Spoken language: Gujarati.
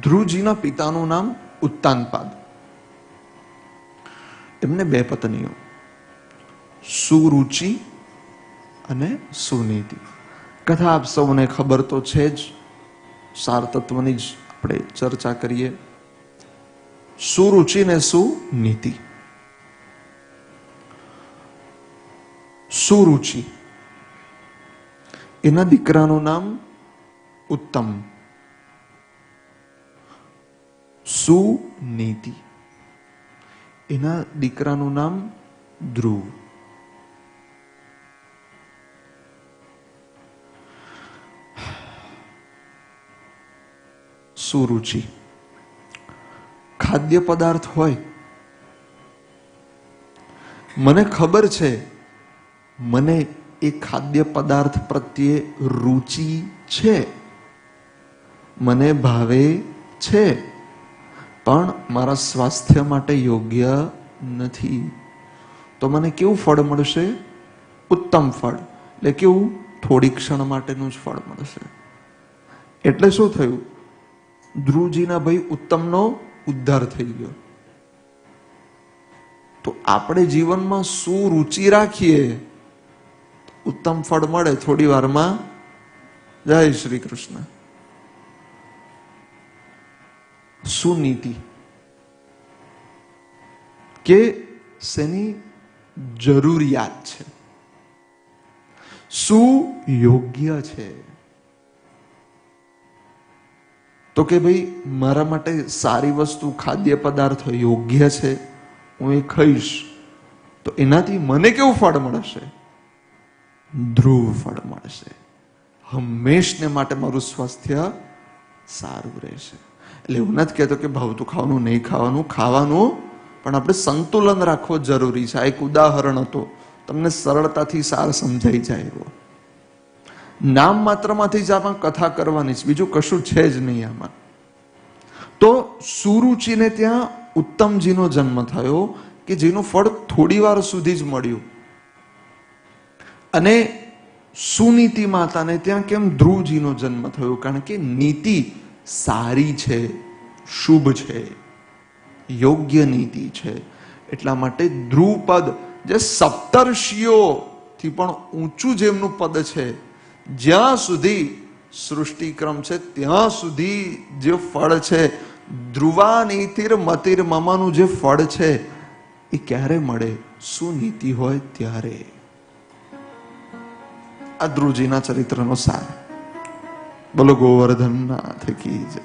ધ્રુવજીના પિતાનું નામ ઉત્તાનપાદ. એમને બે પત્નીઓ, સુરુચિ અને સુનીતિ. કથા આપ સૌને ખબર તો છે જ સાર તત્વની જ આપણે ચર્ચા કરીએ. સુરુચિ ને સુનીતિ. સુરુચિ. એના દીકરાનું નામ ઉત્તમ. સુનીતિ. એના દીકરાનું નામ ધ્રુવ. સુરુચિ. ખાદ્ય પદાર્થ હોય. મને ખબર છે, મને એ ખાદ્ય પદાર્થ પ્રત્યે રુચિ છે. મને ભાવે છે. પણ મારા સ્વાસ્થ્ય માટે યોગ્ય નથી. તો મને કેવું ફળ મળશે? ઉત્તમ ફળ. એટલે કેવું? થોડી ક્ષણ માટેનું જ ફળ મળશે. એટલે શું થયું? ધ્રુવજીના ભાઈ ઉત્તમનો ઉદ્ધાર થઈ ગયો. તો આપણે જીવનમાં શું રુચિ રાખીએ? ઉત્તમ ફળ મળે થોડી વારમાં. જય શ્રી કૃષ્ણ. સુનીતિ, કે શેની જરૂરિયાત છે? શું યોગ્ય છે? તો કે ભાઈ, મારા માટે સારી વસ્તુ, ખાદ્ય પદાર્થ યોગ્ય છે? હું એ ખાઈશ, તો એનાથી મને કેવું ફળ મળશે? ધ્રુવ ફળ મળશે. હંમેશને માટે મારું સ્વાસ્થ્ય સારું રહેશે. એટલે એવું નથી કહેતો કે ભાવતું ખાવાનું, નહીં ખાવાનું ખાવાનું, પણ આપણે સંતુલન રાખવો જરૂરી છે. આ એક ઉદાહરણ હતો. તમને સરળતાથી સાર સમજાઈ જાય એવો. નામ માત્રમાંથી જ આમાં કથા કરવાની છે. બીજું કશું છે જ નહીં આમાં. તો સુરુચિને ત્યાં ઉત્તમજીનો જન્મ થયો કે જેનું ફળ થોડી વાર સુધી જ મળ્યું. અને સુનીતિ માતાને ત્યાં કેમ ધ્રુવજીનો જન્મ થયો? કારણ કે નીતિ સારી છે, શુભ છે, યોગ્ય નીતિ છે. એટલા માટે ધ્રુવપદ, જે સપ્તર્ષિઓ થી પણ ઊંચું જેમનું પદ છે, જ્યાં સુધી સૃષ્ટિક્રમ છે, ત્યાં સુધી જે ફળ છે, ધ્રુવાનીતિર મતિર મમાનું જે ફળ છે, એ ક્યારે મળે? શું નીતિ હોય? ત્યારે. આ ધ્રુવજીના ચરિત્રનો સાર. બોલો ગોવર્ધન નાથ કી જય.